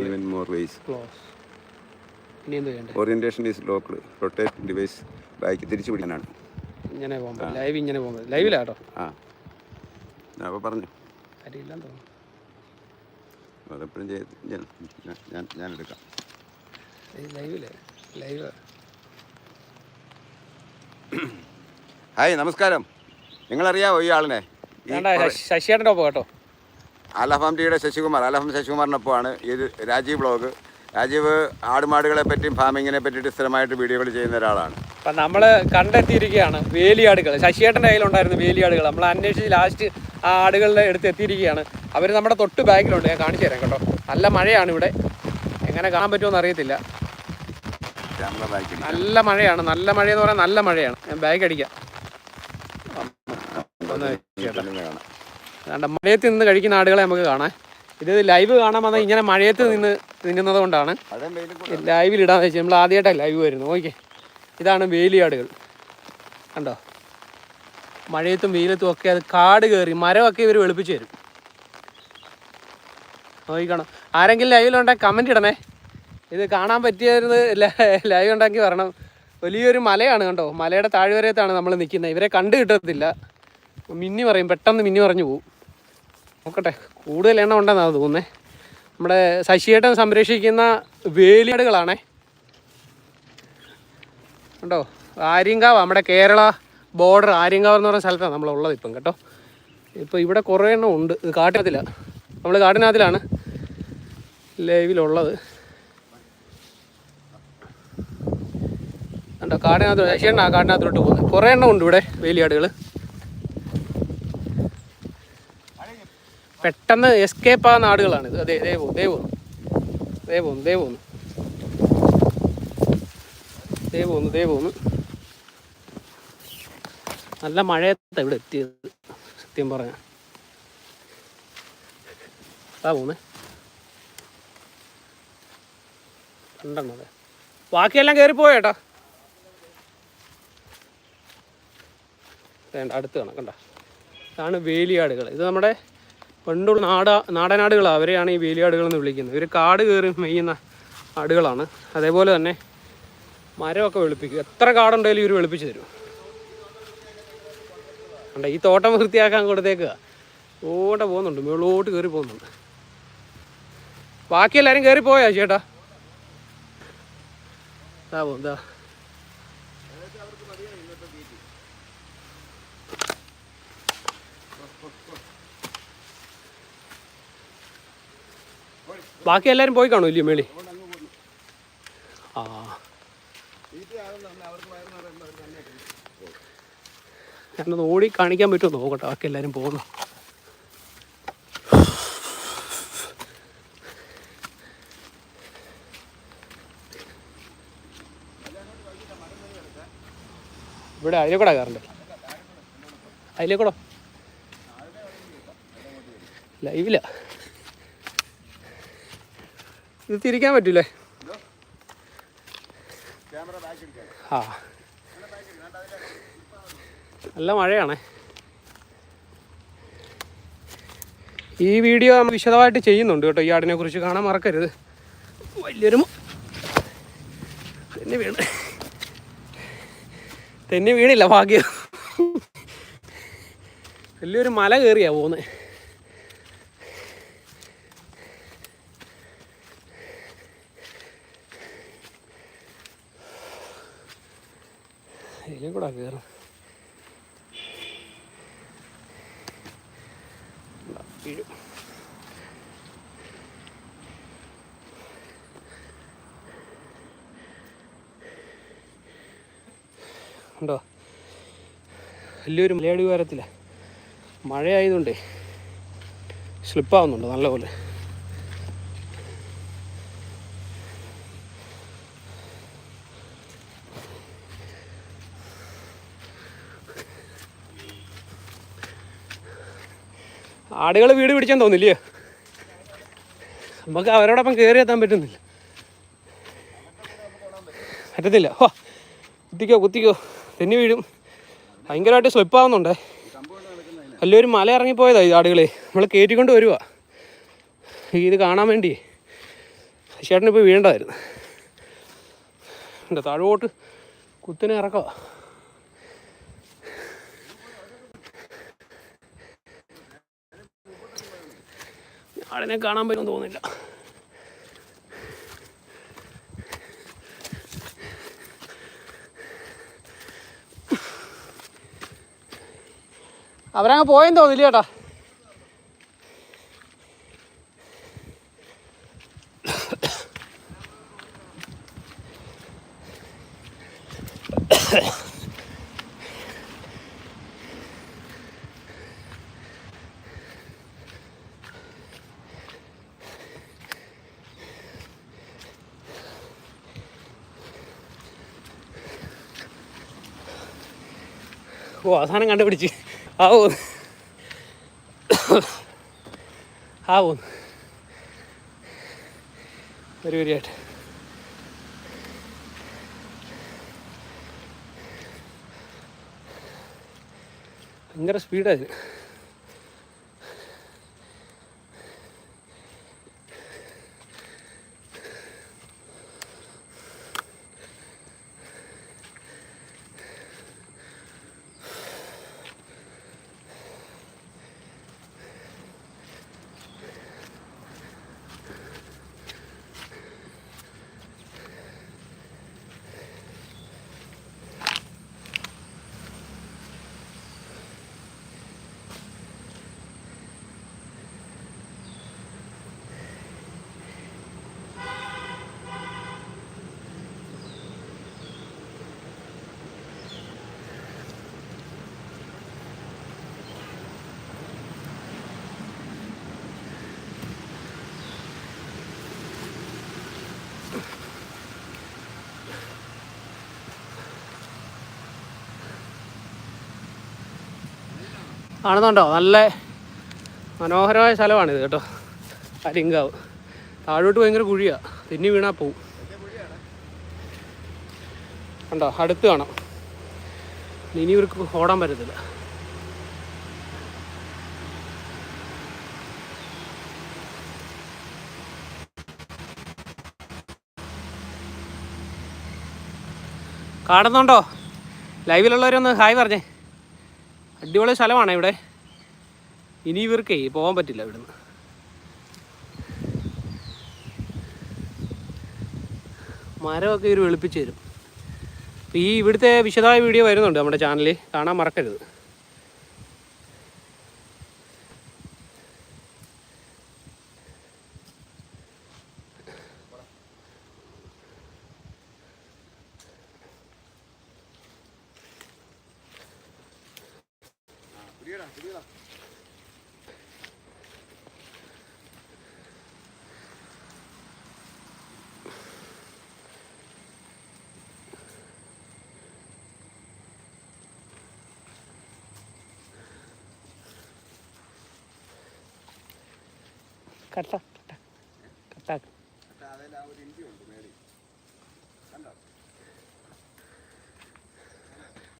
Even more ways close ഇനി എന്ത് ചെയ്യണ്ടേ? Orientation is locked rotate device ബാക്കി തിരിച്ചു പിടിക്കാനാണ്. ഇങ്ങനെ പോകുമ്പോൾ ലൈവ് ഇങ്ങനെ പോകുമ്പോൾ ലൈവിലാട്ടോ ആ. ഞാൻ അപ്പോൾ പറഞ്ഞു. കാര്യമില്ലെന്ന് തോന്നുന്നു. അതെപ്പോഴും ചെയ്ത് ഞാൻ ഞാൻ ഞാൻ എടുക്കാം. ലൈവിലേ ലൈവ് ഹായ് നമസ്കാരം. നിങ്ങളറിയാവോ ഈ ആളിനെ? ഈ വേണ്ട ശശിയേട്ടന്റെ ഒപ്പം കേട്ടോ. ആലഫാം ടിയുടെ ശശികുമാർ ആലഫാം ശശികുമാറിനൊപ്പമാണ് ഇത് രാജീവ് ബ്ലോഗ്. രാജീവ് ആടുമാടുകളെ പറ്റിയും ഫാമിങ്ങിനെ പറ്റിയിട്ട് സ്ഥിരമായിട്ട് വീഡിയോകൾ ചെയ്യുന്ന ഒരാളാണ്. അപ്പം നമ്മൾ കണ്ടെത്തിയിരിക്കുകയാണ് വേലിയാടുകൾ. ശശിയേട്ടന്റെ കയ്യിലുണ്ടായിരുന്നു വേലിയാടുകൾ. നമ്മൾ അന്വേഷിച്ച് ലാസ്റ്റ് ആ ആടുകളുടെ അടുത്ത് എത്തിയിരിക്കുകയാണ്. അവർ നമ്മുടെ തൊട്ട് ബാക്കിലുണ്ട്. ഞാൻ കാണിച്ചു തരാം കേട്ടോ. നല്ല മഴയാണ് ഇവിടെ. എങ്ങനെ കാണാൻ പറ്റുമെന്ന് അറിയത്തില്ല. നല്ല മഴയാണ്. നല്ല മഴയെന്ന് പറയാൻ നല്ല മഴയാണ്. ഞാൻ ബാഗ് അടിക്കാം. ഒന്ന് അതുകൊണ്ട് മഴയത്ത് നിന്ന് കഴിക്കുന്ന ആടുകളെ നമുക്ക് കാണാം. ഇത് ലൈവ് കാണാൻ വന്നാൽ ഇങ്ങനെ മഴയത്ത് നിന്ന് നിന്നുന്നത് കൊണ്ടാണ്. ലൈവിൽ ഇടാന്ന് വെച്ചാൽ നമ്മൾ ആദ്യമായിട്ടാണ് ലൈവ് വരുന്നത്. ഓക്കെ ഇതാണ് വേലിയാടുകൾ കണ്ടോ? മഴയത്തും വെയിലത്തും ഒക്കെ അത് കാട് കയറി മരമൊക്കെ ഇവർ വെളുപ്പിച്ച് തരും. നോക്കിക്കണം? ആരെങ്കിലും ലൈവിലുണ്ടെങ്കിൽ കമന്റ് ഇടണേ. ഇത് കാണാൻ പറ്റിയത് ലൈവ് ഉണ്ടെങ്കിൽ വരണം. വലിയൊരു മലയാണ് കണ്ടോ? മലയുടെ താഴ്വരയത്താണ് നമ്മൾ നിൽക്കുന്നത്. ഇവരെ കണ്ടു കിട്ടത്തില്ല. മിന്നി പറയും. പെട്ടെന്ന് മിന്നി പറഞ്ഞു പോകും നോക്കട്ടെ കൂടുതൽ എണ്ണം ഉണ്ടെന്നാണ് തോന്നുന്നത് നമ്മുടെ ശശിയേട്ടൻ സംരക്ഷിക്കുന്ന വേലിയാടുകളാണേ. ഉണ്ടോ ആര്യങ്കാവ് നമ്മുടെ കേരള ബോർഡർ ആര്യങ്കാവ് എന്ന് പറയുന്ന സ്ഥലത്താണ് നമ്മളുള്ളത് ഇപ്പം കേട്ടോ. ഇപ്പോൾ ഇവിടെ കുറേ എണ്ണം ഉണ്ട്. കാട്ടിനകത്തില്ല നമ്മൾ കാട്ടിനകത്തിലാണ് ലൈവിലുള്ളത്. കണ്ടോ കാടിനകത്ത് ശശിയേട്ടനാണ് കാടിനകത്തോട്ട് പോകുന്നത്. കുറേ എണ്ണം ഉണ്ട് ഇവിടെ വേലിയാടുകൾ പെട്ടെന്ന് എസ്കേപ്പ് ആകുന്ന ആടുകളാണ് അതെ ദേ പോകും ദേ പോകുന്നു ഇതേ പോകുന്നു ഇതേ പോകുന്നു ഇതേ പോകുന്നു ഇതേ പോകുന്നു നല്ല മഴയത്താണ് ഇവിടെ എത്തിയത് സത്യം പറഞ്ഞ. അതാ പോകുന്നേ ബാക്കിയെല്ലാം കയറി പോയേട്ടാ വേണ്ട അടുത്ത് കാണാം കണ്ട. ഇതാണ് വേലിയാടുകൾ ഇത് നമ്മുടെ പണ്ടുള്ള നാട നാടനാടുകളാണ് അവരെയാണ് ഈ വേലിയാടുകൾ എന്ന് വിളിക്കുന്നത്. ഇവർ കാട് കയറി മെയ്യുന്ന ആടുകളാണ്. അതേപോലെ തന്നെ മരമൊക്കെ വെളുപ്പിക്കും. എത്ര കാടുണ്ടെങ്കിലും ഇവർ വെളുപ്പിച്ച് തരും. കണ്ട ഈ തോട്ടം വൃത്തിയാക്കാൻ കൊടുത്തേക്കുക ഓട്ടെ പോകുന്നുണ്ട് മുകളിലോട്ട് കയറി പോകുന്നുണ്ട്. ബാക്കി എല്ലാവരും കയറി പോയാ ചേട്ടാ ഇതാ പോകും ബാക്കി എല്ലാവരും പോയി കാണും ഇല്ലേ മേളി? ആ. ഞാനൊന്ന് ഓടി കാണിക്കാൻ പറ്റുമോ? നോക്കട്ടെ ബാക്കി എല്ലാവരും പോകുന്നു. ഇവിടെ അതിലേക്കൂടെ കയറണ്ടേ? അതിലേക്കൂടോ ലൈവില്ല ഇത് തിരിക്കാൻ പറ്റൂലേ? ആ. നല്ല മഴയാണ്. ഈ വീഡിയോ നമ്മൾ വിശദമായിട്ട് ചെയ്യുന്നുണ്ട് കേട്ടോ. ഈ ആടിനെ കുറിച്ച് കാണാൻ മറക്കരുത്. വലിയൊരു തെന്നി വീണ്. തെന്നി വീണില്ല ഭാഗ്യം. വലിയൊരു മല കയറിയാ പോകുന്നത് ഇതിലും കൂടെ കയറും വീഴും. ഉണ്ടോ? വലിയൊരു മലയാളി വാരത്തില്ല മഴയായതുകൊണ്ടേ സ്ലിപ്പാവുന്നുണ്ട് നല്ലപോലെ. ആടുകൾ വീട് പിടിച്ചാൻ തോന്നില്ലേ? നമുക്ക് അവരോടൊപ്പം കയറി എത്താൻ പറ്റുന്നില്ല. പറ്റത്തില്ല. ഓ കുത്തിക്കോ കുത്തിക്കോ. തെന്നി വീഴും. ഭയങ്കരമായിട്ട് സ്ലിപ്പാവുന്നുണ്ടേ വലിയൊരു മല ഇറങ്ങിപ്പോയതാ ഈ ആടുകളെ. നമ്മൾ കയറ്റിക്കൊണ്ട് വരുക ഇത് കാണാൻ വേണ്ടി. ചേട്ടനിപ്പോൾ വീഴേണ്ടതായിരുന്നു. എന്റെ താഴോട്ട് കുത്തിനെ ഇറക്കുക ആടിനെ കാണാൻ പറ്റുമെന്ന് തോന്നുന്നില്ല. അവരങ്ങ് പോയെന്ന് തോന്നില്ല ചേട്ടാ ഓ അവസാനം കണ്ടുപിടിച്ച്. ആവോ ആവോ ഒരു വരിയായിട്ട് ഭയങ്കര സ്പീഡായിരുന്നു കാണുന്നുണ്ടോ? നല്ല മനോഹരമായ സ്ഥലമാണിത് കേട്ടോ. അരിങ്കാവ് താഴോട്ട് ഭയങ്കര കുഴിയാ. തിന്നി വീണാ പോവും. കണ്ടോ? അടുത്ത് കാണാം. ഇനി ഇവർക്ക് ഓടാൻ പറ്റത്തില്ല. കാണുന്നുണ്ടോ? ലൈവിലുള്ളവരൊന്ന് ഹായ് പറഞ്ഞേ. അടിപൊളി സ്ഥലമാണ് ഇവിടെ. ഇനി ഇവർക്കേ പോകാൻ പറ്റില്ല ഇവിടുന്ന്. മരമൊക്കെ ഇവർ വെളുപ്പിച്ച് തരും. ഈ ഇവിടുത്തെ വിശദമായ വീഡിയോ വരുന്നുണ്ട് നമ്മുടെ ചാനലിൽ. കാണാൻ മറക്കരുത്. കട്ട കട്ട കട്ടാക്ക്